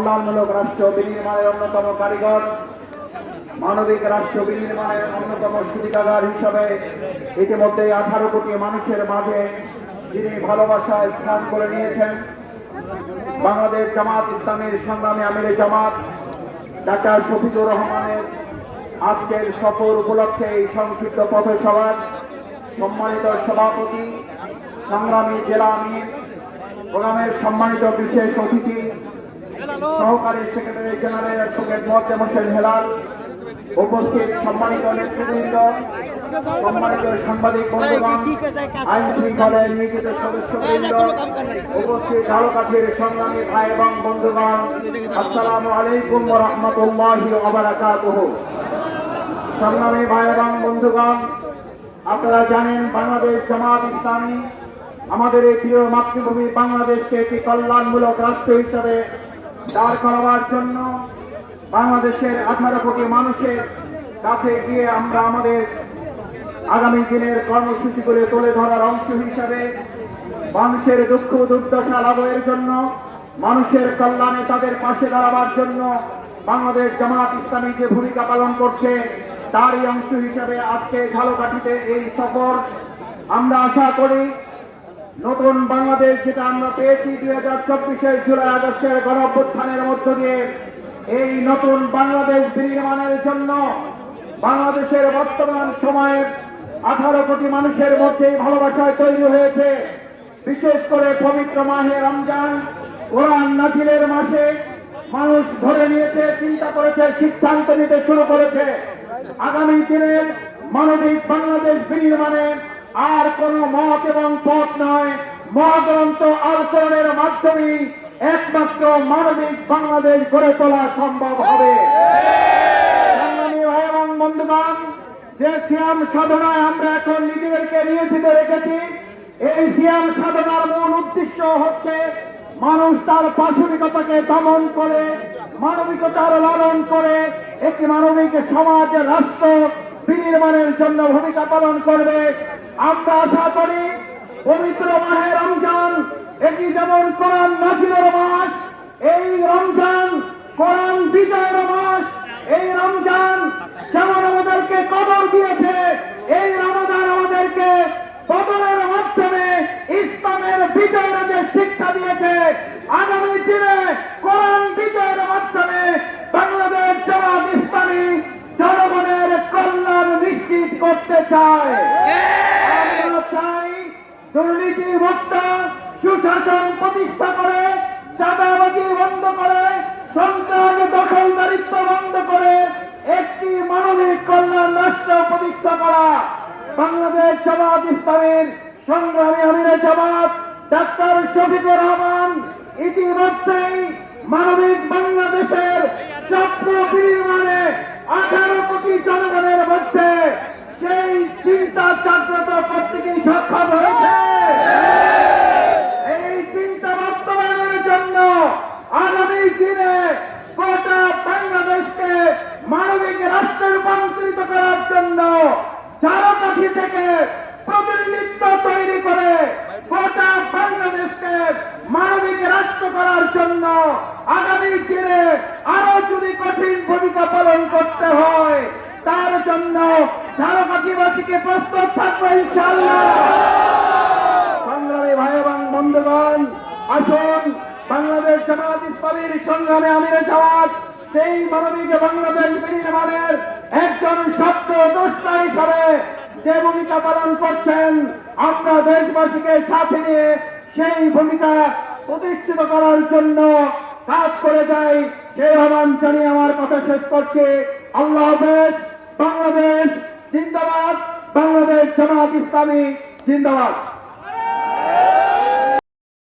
কল্যাণমূলক রাষ্ট্র বিনির্মাণের অন্যতম কারিগর, মানবিক রাষ্ট্র বিনির্মাণের অন্যতম সুবিধাগার হিসাবে ইতিমধ্যে আঠারো কোটি মানুষের মাঝে যিনি ভালোবাসায় স্থান করে নিয়েছেন, বাংলাদেশ জামাত ইসলামের সংগ্রামী আমিরে জামাত ডাক্তার শফিকুর রহমানের আজকের সফর উপলক্ষে এই সংক্ষিপ্ত পথসভার সম্মানিত সভাপতি, সংগ্রামী জেলা আমির, প্রোগ্রামের সম্মানিত বিশেষ অতিথি সহকারী secretary general advocate Mohammad Hossain Helal, উপস্থিত সম্মানিত নেতৃবৃন্দ, সম্মানিত সাংবাদিক বন্ধুগণ আইন শৃঙ্খলায় নিয়োজিত সদস্যবৃন্দ, উপস্থিত ঝালকাঠির সংগ্রামী ভাই এবং বন্ধুগণ, আসসালামু আলাইকুম রহমতুল্লাহি ওবারাকাতুহ। সংগ্রামী ভাই এবং বন্ধুগণ, আপনারা জানেন বাংলাদেশ জামাত ইসলামী আমাদের এই প্রিয় মাতৃভূমি বাংলাদেশকে একটি কল্যাণমূলক রাষ্ট্র হিসাবে দাঁড় করাবার জন্য বাংলাদেশের আঠারো কোটি মানুষের কাছে গিয়ে আমরা আমাদের আগামী দিনের কর্মসূচিগুলি তুলে ধরার অংশ হিসাবে মানুষের দুঃখ দুর্দশা লাভের জন্য, মানুষের কল্যাণে তাদের পাশে দাঁড়াবার জন্য বাংলাদেশ জামাত ইসলামী যে ভূমিকা পালন করছে, তারই অংশ হিসাবে আজকে ঝালকাঠিতে এই সফর। আমরা আশা করি নতুন বাংলাদেশ যেটা আমরা পেয়েছি দুই হাজার চব্বিশের জুলাই আগস্টের গণ অভ্যুত্থানের মধ্য দিয়ে, এই নতুন বাংলাদেশ বিনির্মাণের জন্য বাংলাদেশের বর্তমান সময়ে আঠারো কোটি মানুষের মধ্যে ভালোবাসায় তৈরি হয়েছে। বিশেষ করে পবিত্র মাহে রমজান, কোরআন নাজিলের মাসে মানুষ ধরে নিয়েছে, চিন্তা করেছে, সিদ্ধান্ত নিতে শুরু করেছে। আগামী দিনের মানবিক বাংলাদেশ বিনির্মাণে আর কোন মত এবং পথ নয়। মহাগ্রন্থ আলোচনের মাধ্যমে একমাত্র মানবিক বাংলাদেশ গড়ে তোলা সম্ভব হবে। বন্ধুগণ, যে সিয়াম সাধনায় আমরা এখন নিজেদেরকে নিয়োজিত রেখেছি, এই সিয়াম সাধনার মূল উদ্দেশ্য হচ্ছে মানুষ তার পাশবিকতাকে দমন করে, মানবিকতার লালন করে, একটি মানবিক সমাজ, রাষ্ট্র বিনির্মাণের জন্য ভূমিকা পালন করবে। আমরা আশা করি পবিত্র মাহে রমজান এটি যেমন কোরআন নাজিরের মাস, এই রমজান কোরআন বিজয়ের মাস, এই রমজান যেমন আমাদেরকে কবর দিয়েছে, এই রমজান আমাদেরকে কবরের মাধ্যমে ইসলামের বিজয়ের যে শিক্ষা দিয়েছে আগামী দিনে কোরআন বিজয়ের মাধ্যমে বাংলাদেশ জামাত ইসলামী জনগণের কল্যাণ নিশ্চিত করতে আমরা চাই দুর্নীতি মুক্ত সুশাসন প্রতিষ্ঠা করে চাঁদাবাজি বন্ধ করে সন্ত্রাস দখলদারিত্ব বন্ধ করে একটি মানবিক কল্যাণ রাষ্ট্র প্রতিষ্ঠা করা। বাংলাদেশ জামাত ইসলামের সংগ্রামী আমিরে জামাত ডাক্তার শফিকুর রহমান ইতিমধ্যেই মানবিক বাংলাদেশের স্বপ্ন বিনির্মাণে আঠারো কোটি জনগণের মধ্যে সেই চিন্তা জাগ্রত করতে কি সক্ষম হয়েছে এই চিন্তা বাস্তবায়নের জন্য আগামী দিনে গোটা বাংলাদেশকে মানবিক রাষ্ট্রে রূপান্তরিত করার জন্য চারকাঠি থেকে প্রতিনিধিত্ব তৈরি করে গোটা বাংলাদেশকে মানবিক রাষ্ট্র করার জন্য আগামী দিনে আরও যদি কঠিন ভূমিকা পালন করতে হয়। তার জন্য ঝাড়কাঠিবাসীকে প্রস্তুত থাকবে ইনশাল্লাহ সংগ্রামী ভাই এবং বন্ধুগণ, আসুন বাংলাদেশ জামাত ইসলামীর সংগ্রামে আমিরে জামাত, সেই মানবিক বাংলাদেশ বিনির্মাণের একজন শব্দ দোষটা হিসাবে যে ভূমিকা পালন করছেন, আমরা দেশবাসীকে সাথে নিয়ে সেই ভূমিকা প্রতিষ্ঠিত করার জন্য কাজ করে যাই। সে আহ্বান জানিয়ে আমার কথা শেষ করছে। আল্লাহ হাফেজ, বাংলাদেশ জিন্দাবাদ, বাংলাদেশ জামাত ইসলামী জিন্দাবাদ।